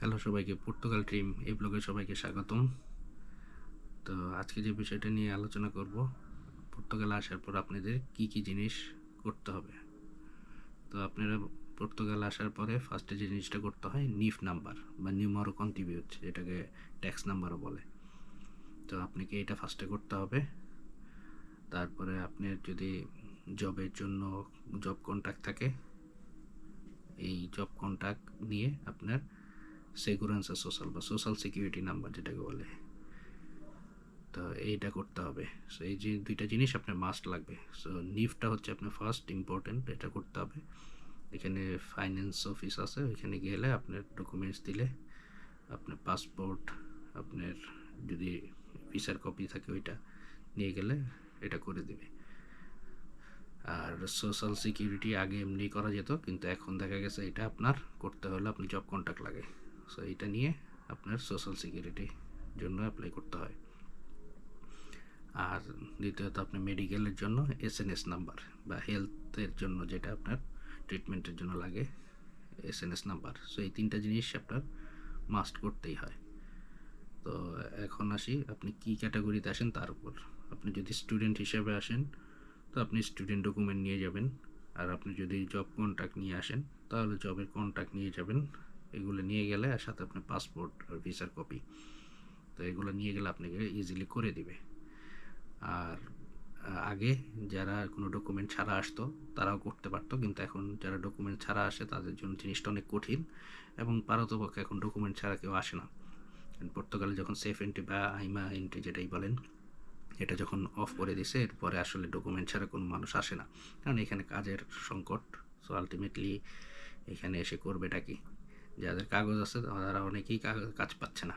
Hello সবাইকে, Portugal trim এই ব্লগে সবাইকে স্বাগতম। তো আজকে যে বিষয়টা নিয়ে আলোচনা করব, পর্তুগালে আসার পর আপনাদের কি কি জিনিস করতে হবে। তো আপনারা পর্তুগাল আসার পরে ফার্স্টে যে জিনিসটা করতে হয়, নিফ নাম্বার বা নিউমারো কন্ট্রিবিউট যেটাকে ট্যাক্স নাম্বারও বলে। তো আপনাকে এটা ফার্স্টে করতে হবে। তারপরে আপনার যদি জবের জন্য জব কন্ট্যাক্ট থাকে, এই জব কন্ট্যাক্ট নিয়ে আপনার সেগুরেন্সা সোশ্যাল বা সোশ্যাল সিকিউরিটি নাম্বার যেটাকে বলে। তো এইটা করতে হবে। সো এই যে দুইটা জিনিস আপনার মাস্ট লাগবে। সো নিফটা হচ্ছে আপনার ফার্স্ট ইম্পর্টেন্ট এটা করতে হবে। এখানে ফাইন্যান্স অফিস আছে, ওইখানে গেলে আপনার ডকুমেন্টস দিলে আপনার পাসপোর্ট আপনার যদি ভিসার কপি থাকে ওইটা নিয়ে গেলে এটা করে দেবে। আর সোশ্যাল সিকিউরিটি আগে এমনি করা যেত, কিন্তু এখন দেখা গেছে এটা আপনার করতে হলে আপনি জব কন্ট্যাক্ট লাগে সো এটা নিয়ে আপনার সোশ্যাল সিকিউরিটির জন্য অ্যাপ্লাই করতে হয়। আর দ্বিতীয়ত আপনার মেডিকেলের জন্য এস এন এস নাম্বার বা হেলথের জন্য যেটা আপনার ট্রিটমেন্টের জন্য লাগে S N S number so এই তিনটা জিনিস আপনার মাস্ট করতেই হয়। তো, এখন আসি আপনি কি ক্যাটাগরিতে আসেন তার উপর। আপনি যদি স্টুডেন্ট হিসেবে আসেন, তো আপনি স্টুডেন্ট ডকুমেন্ট নিয়ে যাবেন। আর আপনি যদি জব কন্ট্যাক্ট নিয়ে আসেন, তাহলে জবের কন্ট্যাক্ট নিয়ে যাবেন এগুলো নিয়ে গেলে আর সাথে আপনার পাসপোর্ট আর ভিসার কপি তো এগুলো নিয়ে গেলে আপনাকে ইজিলি করে দিবে। আর আগে যারা কোনো ডকুমেন্ট ছাড়া আসতো, তারাও করতে পারতো। কিন্তু এখন যারা ডকুমেন্ট ছাড়া আসে, তাদের জন্য জিনিসটা অনেক কঠিন এবং পারতপক্ষে এখন ডকুমেন্ট ছাড়া কেউ আসে না। পর্তুগালে যখন সেফ এন্ট্রি বা আইমা এন্ট্রি যেটাই বলেন, এটা যখন অফ করে দিছে, এরপরে আসলে ডকুমেন্ট ছাড়া কোনো মানুষ আসে না। কারণ এখানে কাজের সংকট সো আলটিমেটলি এখানে এসে করবেটা কি? যাদের কাগজ আছে তারা অনেকেই কাজ পাচ্ছে না।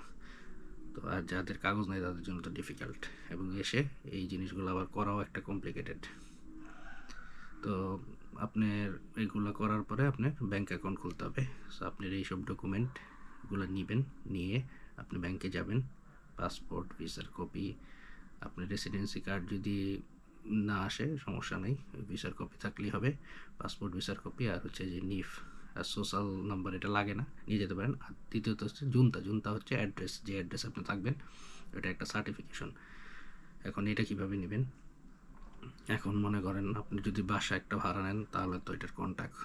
তো আর যাদের কাগজ নেই তাদের জন্য তো ডিফিকাল্ট এবং এসে এই জিনিসগুলো আবার করাও একটা কমপ্লিকেটেড তো আপনার এইগুলো করার পরে আপনার ব্যাঙ্ক অ্যাকাউন্ট খুলতে হবে। সো আপনার এইসব ডকুমেন্টগুলো নেবেন, নিয়ে আপনি ব্যাংকে যাবেন। পাসপোর্ট ভিসার কপি আপনার রেসিডেন্সি কার্ড যদি না আসে, সমস্যা নেই। ভিসার কপি থাকলেই হবে। পাসপোর্ট ভিসার কপি আর হচ্ছে যে নিফ। সোশ্যাল নাম্বার এটা লাগে না, নিয়ে যেতে পারেন। আর দ্বিতীয়ত হচ্ছে জুনতা জুনতা হচ্ছে অ্যাড্রেস যে অ্যাড্রেস আপনি থাকবেন এটা একটা সার্টিফিকেশন এখন এটা কীভাবে নেবেন? এখন মনে করেন আপনি যদি বাসা একটা ভাড়া নেন, তাহলে তো এটার কন্ট্যাক্ট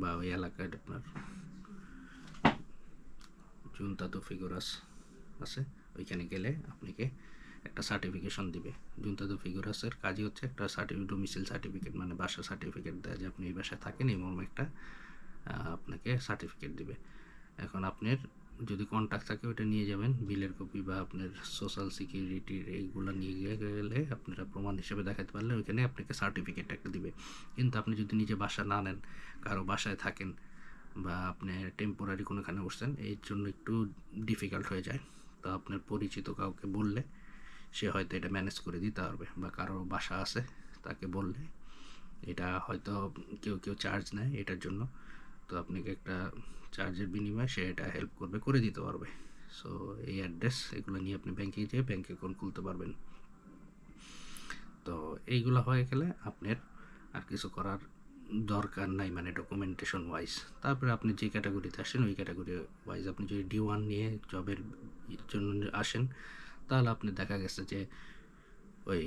বা ওই এলাকায় আপনার জুনতা তো ফিগুরাস আছে। ওইখানে গেলে আপনাকে একটা সার্টিফিকেশন দিবে। জুনতা তো ফিগুরাসের কাজই হচ্ছে একটা সার্টিফিকেট ডোমিসিল সার্টিফিকেট মানে বাসা সার্টিফিকেট দেয় যে আপনি এই বাসায় থাকেন, এই মর্মে একটা আপনাকে সার্টিফিকেট দিবে। এখন আপনার যদি কন্ট্যাক্ট থাকে ওটা নিয়ে যাবেন। বিলের কপি বা আপনার সোশ্যাল সিকিউরিটির এইগুলো নিয়ে গেলে আপনারা প্রমাণ হিসেবে দেখাতে পারলে ওইখানে আপনাকে সার্টিফিকেট একটা দিবে। কিন্তু আপনি যদি নিজে বাসা না নেন, কারও বাসায় থাকেন বা আপনি টেম্পোরারি কোনোখানে বসছেন এর জন্য একটু ডিফিকাল্ট হয়ে যায়। তো আপনার পরিচিত কাউকে বললে, সে হয়তো এটা ম্যানেজ করে দিতে পারবে বা কারও বাসা আছে, তাকে বললে, এটা হয়তো কেউ কেউ চার্জ নেয় এটার জন্য। তো আপনাকে একটা চার্জের বিনিময়ে সে এটা হেল্প করবে, করে দিতে পারবে। সো এই অ্যাড্রেস এগুলো নিয়ে আপনি ব্যাংকে যেয়ে ব্যাংক অ্যাকাউন্ট খুলতে পারবেন। তো এইগুলো হয়ে গেলে আপনার আর কিছু করার দরকার নাই মানে ডকুমেন্টেশন ওয়াইজ তারপরে আপনি যে ক্যাটাগরিতে আসেন, ওই ক্যাটাগরি ওয়াইজ আপনি যদি ডি ওয়ান নিয়ে জবের জন্য আসেন, তাহলে আপনি দেখা গেছে যে ওই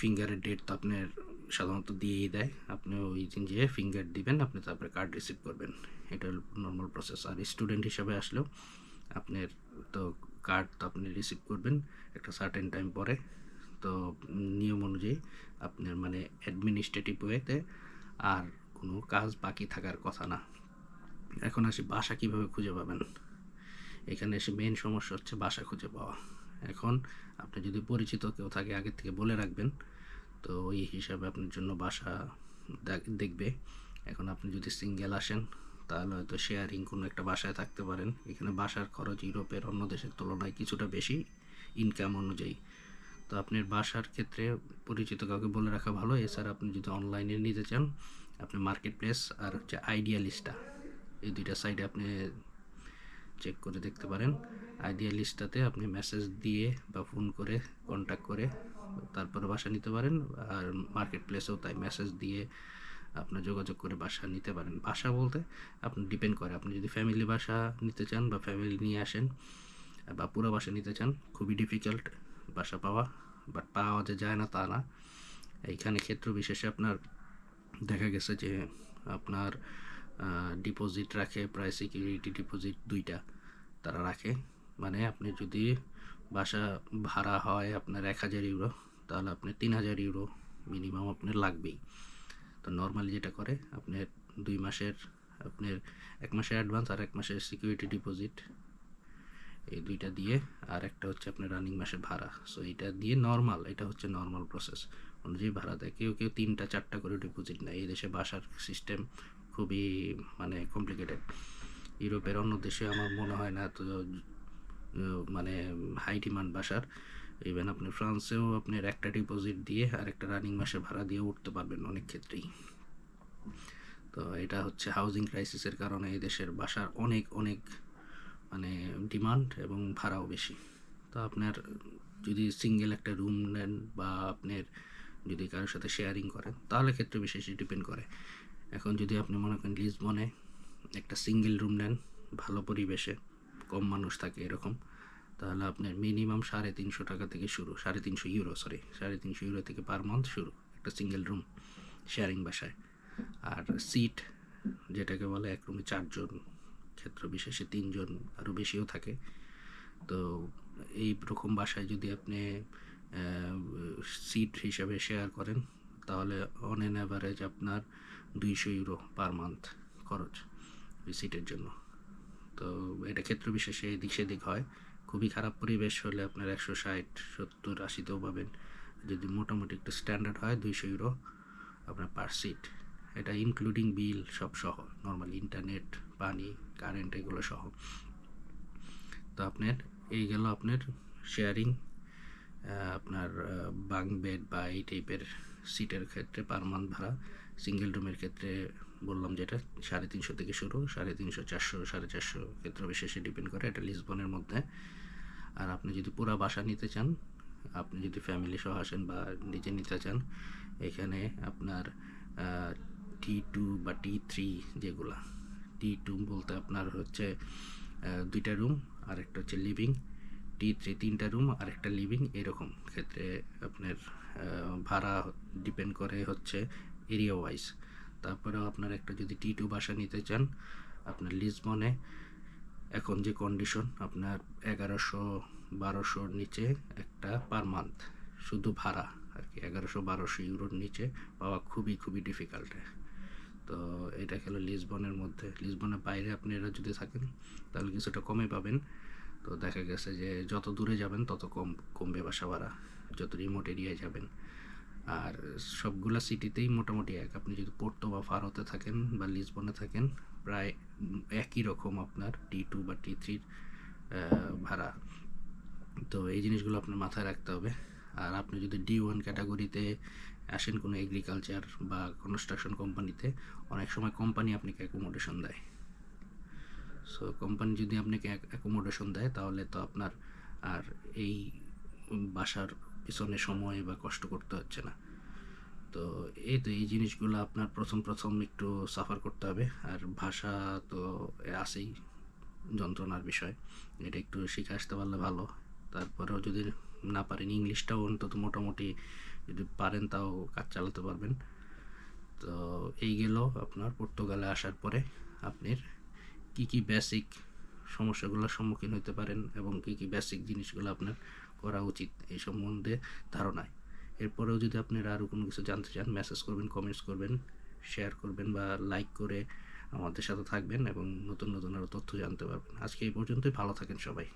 ফিঙ্গারের ডেট তো আপনার সাধারণত দিয়েই দেয়। আপনি ওই দিন যেয়ে ফিঙ্গার দিবেন, আপনি তারপরে কার্ড রিসিভ করবেন। এটা হল নর্মাল প্রসেস আর স্টুডেন্ট হিসাবে আসলেও আপনার তো কার্ড তো আপনি রিসিভ করবেন একটা সার্টেন টাইম পরে। তো নিয়ম অনুযায়ী আপনার মানে অ্যাডমিনিস্ট্রেটিভ ওয়েতে আর কোনো কাজ বাকি থাকার কথা না। এখন আসি বাসা কীভাবে খুঁজে পাবেন? এখানে এসে মেন সমস্যা হচ্ছে বাসা খুঁজে পাওয়া। এখন আপনি যদি পরিচিত কেউ থাকে আগের থেকে বলে রাখবেন তো ওই হিসাবে আপনার জন্য বাসা দেখবে। এখন আপনি যদি সিঙ্গেল আসেন, তাহলে হয়তো শেয়ারিং কোনো একটা বাসায় থাকতে পারেন। এখানে বাসার খরচ ইউরোপের অন্য দেশের তুলনায় কিছুটা বেশি ইনকাম অনুযায়ী। তো আপনার বাসার ক্ষেত্রে পরিচিত কাউকে বলে রাখা ভালো। এছাড়া আপনি যদি অনলাইনে নিতে চান, আপনি মার্কেট প্লেস আর হচ্ছে আইডিয়ালিস্টা এই দুইটা সাইডে আপনি চেক করে দেখতে পারেন। আইডিয়ালিস্টটাতে আপনি মেসেজ দিয়ে বা ফোন করে কন্ট্যাক্ট করে তারপরে বাসা নিতে পারেন, আর মার্কেট প্লেসেও তাই মেসেজ দিয়ে আপনার যোগাযোগ করে বাসা নিতে পারেন। বাসা বলতে আপনি ডিপেন্ড করে, আপনি যদি ফ্যামিলি বাসা নিতে চান বা ফ্যামিলি নিয়ে আসেন বা পুরো বাসা নিতে চান, খুবই ডিফিকাল্ট বাসা পাওয়া বাট পাওয়া যে যায় না তা না। এইখানে ক্ষেত্র বিশেষে আপনার দেখা গেছে যে আপনার ডিপোজিট রাখে প্রায় সিকিউরিটি ডিপোজিট দুইটা তারা রাখে। মানে আপনি যদি বাসা ভাড়া হয় আপনার এক হাজার ইউরো, তাহলে আপনি তিন হাজার ইউরো মিনিমাম আপনার লাগবেই। তো নর্মালি যেটা করে, আপনার দুই মাসের, আপনার এক মাসের অ্যাডভান্স আর এক মাসের সিকিউরিটি ডিপোজিট এই দুইটা দিয়ে, আর একটা হচ্ছে আপনার রানিং মাসের ভাড়া। সো এটা দিয়ে নর্মাল এটা হচ্ছে নর্মাল প্রসেস অনুযায়ী ভাড়া দেয়। কেউ কেউ তিনটা, চারটা করে ডিপোজিট নেয়। এই দেশে বাসার সিস্টেম খুবই মানে কমপ্লিকেটেড ইউরোপের অন্য দেশে আমার মনে হয় না এত মানে হাই ডিমান্ড বাসার। ইভেন আপনি ফ্রান্সেও আপনার একটা ডিপোজিট দিয়ে আর একটা রানিং মাসে ভাড়া দিয়ে উঠতে পারবেন অনেক ক্ষেত্রেই। তো এটা হচ্ছে হাউজিং ক্রাইসিসের কারণে এই দেশের বাসার অনেক অনেক মানে ডিমান্ড এবং ভাড়াও বেশি। তো আপনার যদি সিঙ্গেল একটা রুম নেন বা আপনার যদি কারোর সাথে শেয়ারিং করেন, তাহলে ক্ষেত্রে বিশেষে ডিপেন্ড করে। এখন যদি আপনি মনে করেন লিসবনে একটা সিঙ্গেল রুম নেন, ভালো পরিবেশে কম মানুষ থাকে এরকম, তাহলে আপনার মিনিমাম সাড়ে তিনশো টাকা থেকে শুরু, সাড়ে তিনশো ইউরো সরি সাড়ে তিনশো ইউরো থেকে পার মান্থ শুরু, একটা সিঙ্গেল রুম শেয়ারিং বাসায়। আর সিট যেটাকে বলে এক রুমে চারজন, ক্ষেত্র বিশেষে তিনজন আরও বেশিও থাকে। তো এই রকম বাসায় যদি আপনি সিট হিসাবে শেয়ার করেন, তাহলে অন এন অ্যাভারেজ আপনার দুইশো ইউরো পার মান্থ খরচ ওই সিটের জন্য। তো এটা ক্ষেত্র বিশেষে এদিক সেদিক হয়। খুবই খারাপ পরিবেশ হলে আপনার একশো ষাট, সত্তর, আশিতেও পাবেন। যদি মোটামুটি একটু স্ট্যান্ডার্ড হয় দুইশো ইউরো আপনার পার সিট। এটা ইনক্লুডিং বিল সব সহ, নর্মাল ইন্টারনেট, পানি, কারেন্ট এগুলো সহ। তো আপনার, এই গেল আপনার শেয়ারিং আপনার বাং বেড বা এই টাইপের সিটের ক্ষেত্রে পার মান্থ ভাড়া। সিঙ্গেল রুমের ক্ষেত্রে বললাম যেটা সাড়ে তিনশো থেকে শুরু, সাড়ে তিনশো, চারশো, সাড়ে চারশো ক্ষেত্র বিশেষে ডিপেন্ড করে এটা লিসবনের মধ্যে। আর আপনি যদি পুরা বাসা নিতে চান, আপনি যদি ফ্যামিলি সহ আসেন বা নিজে নিতে চান, এখানে আপনার টি টু বা টি থ্রি যেগুলা টি টু বলতে আপনার হচ্ছে দুইটা রুম আর একটা হচ্ছে লিভিং টি থ্রি তিনটা রুম আর একটা লিভিং এরকম ক্ষেত্রে আপনার ভাড়া ডিপেন্ড করে হচ্ছে এরিয়া ওয়াইজ তারপরেও আপনার একটা যদি টি টু বাসা নিতে চান, আপনার লিসবনে এখন যে কন্ডিশন আপনার এগারোশো বারোশোর নিচে একটা পার মান্থ শুধু ভাড়া আর কি এগারোশো বারোশো ইউরোর নিচে পাওয়া খুবই খুবই ডিফিকাল্ট তো এটা খেলো লিসবনের মধ্যে। লিসবনের বাইরে আপনি এরা যদি থাকেন, তাহলে কিছুটা কমে পাবেন। তো দেখা গেছে যে যত দূরে যাবেন, তত কম, কমবে বাসা ভাড়া। যত রিমোট এরিয়ায় যাবেন আর সবগুলা সিটিতেই মোটামুটি এক। আপনি যদি পোর্তো বা ফারোতে থাকেন বা লিসবনে থাকেন, প্রায় একই রকম আপনার টি টু বা টি থ্রির ভাড়া। তো এই জিনিসগুলো আপনার মাথায় রাখতে হবে। আর আপনি যদি ডি ওয়ান ক্যাটাগরিতে আসেন কোনো এগ্রিকালচার বা কনস্ট্রাকশন কোম্পানিতে অনেক সময় কোম্পানি আপনাকে অ্যাকোমোডেশন দেয়। সো কোম্পানি যদি আপনাকে অ্যাকোমোডেশন দেয়, তাহলে তো আপনার আর এই বাসার পিছনে সময় বা কষ্ট করতে হচ্ছে না। তো এই তো, এই জিনিসগুলো আপনার প্রথম প্রথম একটু সাফার করতে হবে। আর ভাষা তো আসেই যন্ত্রণার বিষয়। এটা একটু শিখে আসতে পারলে ভালো। তারপরেও যদি না পারেন, ইংলিশটাও অন্তত মোটামুটি যদি পারেন, তাও কাজ চালাতে পারবেন। তো এই গেল আপনার, পর্তুগালে আসার পরে আপনার কি কি বেসিক সমস্যাগুলোর সম্মুখীন হতে পারেন এবং কী কী বেসিক জিনিসগুলো আপনার করা উচিত এই সম্বন্ধে ধারণায়। এরপরেও যদি আপনারা আরও কোনো কিছু জানতে চান মেসেজ করবেন কমেন্টস করবেন শেয়ার করবেন বা লাইক করে আমাদের সাথে থাকবেন এবং নতুন নতুন আরও তথ্য জানতে পারবেন। আজকে এই পর্যন্তই, ভালো থাকেন সবাই।